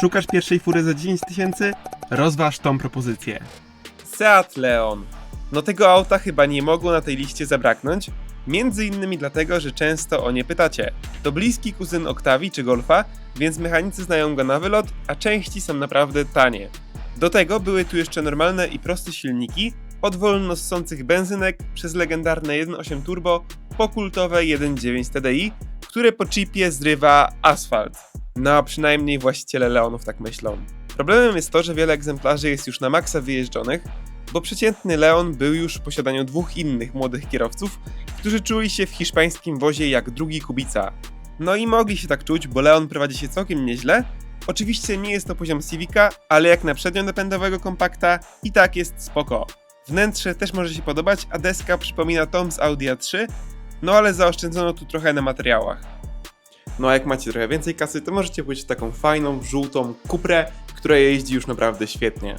Szukasz pierwszej fury za 10 tysięcy? Rozważ tą propozycję. Seat Leon. No tego auta chyba nie mogło na tej liście zabraknąć, między innymi dlatego, że często o nie pytacie. To bliski kuzyn Octavii czy Golfa, więc mechanicy znają go na wylot, a części są naprawdę tanie. Do tego były tu jeszcze normalne i proste silniki, od wolno ssących benzynek przez legendarne 1.8 turbo po kultowe 1.9 TDI, które po chipie zrywa asfalt. No a przynajmniej właściciele Leonów tak myślą. Problemem jest to, że wiele egzemplarzy jest już na maksa wyjeżdżonych, bo przeciętny Leon był już w posiadaniu dwóch innych młodych kierowców, którzy czuli się w hiszpańskim wozie jak drugi Kubica. No i mogli się tak czuć, bo Leon prowadzi się całkiem nieźle. Oczywiście nie jest to poziom Civica, ale jak na przednionapędowego kompakta i tak jest spoko. Wnętrze też może się podobać, a deska przypomina tom z Audi A3, no ale zaoszczędzono tu trochę na materiałach. No a jak macie trochę więcej kasy, to możecie pójść w taką fajną, żółtą Cuprę, która jeździ już naprawdę świetnie.